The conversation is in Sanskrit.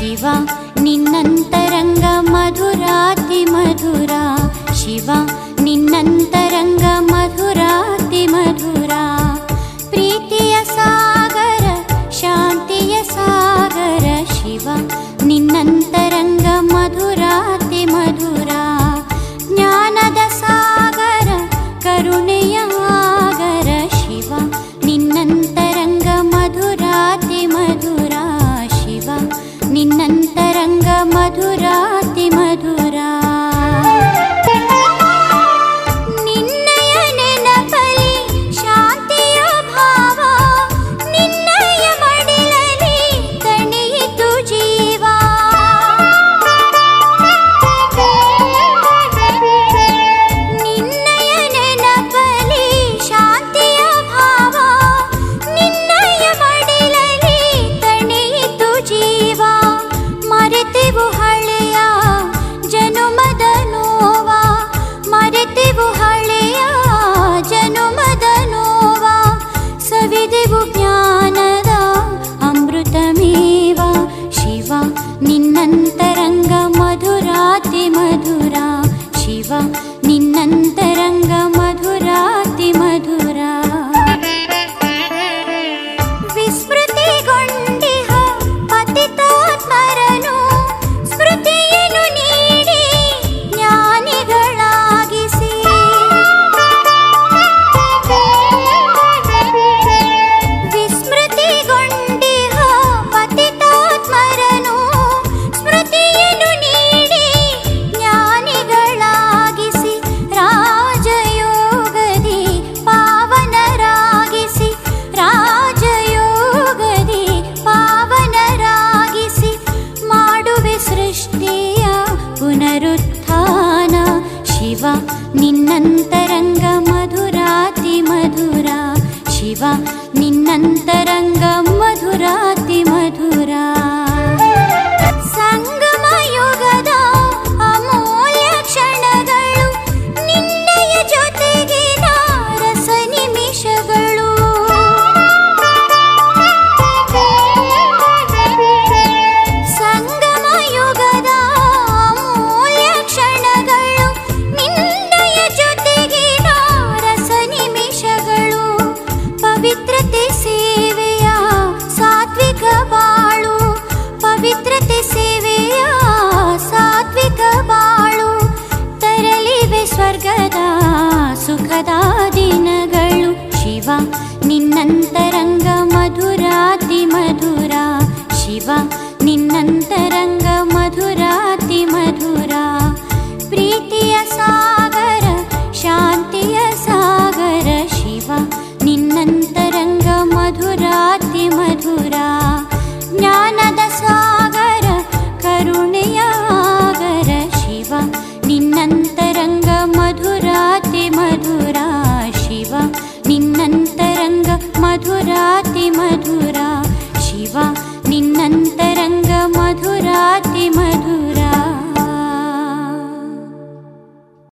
ಶಿವ ನಿನ್ನಂತರಂಗ ಮಧುರಾತಿ मधुरा ಶಿವ ನಿನ್ನಂತರಂಗ ಮಧುರಾತಿ मधुरा ಪ್ರೀತಿಯ ಸಾಗರ ಶಾಂತಿಯ ಸಾಗರ ಶಿವ நின்னன் सृष्टि निन्नन्तरङ्ग मधुराति मधुरा शिव निन्नन्तरङ्ग मधुराति मधुरा प्रीतिय सागर शान्तिय सागर। शिव निन्नन्तरङ्ग मधुराति मधुरा ज्ञानद सागर करुणयागर शिव निन्नन्तरङ्ग मधुराति मधुरा मधुराति मधुरा शिवा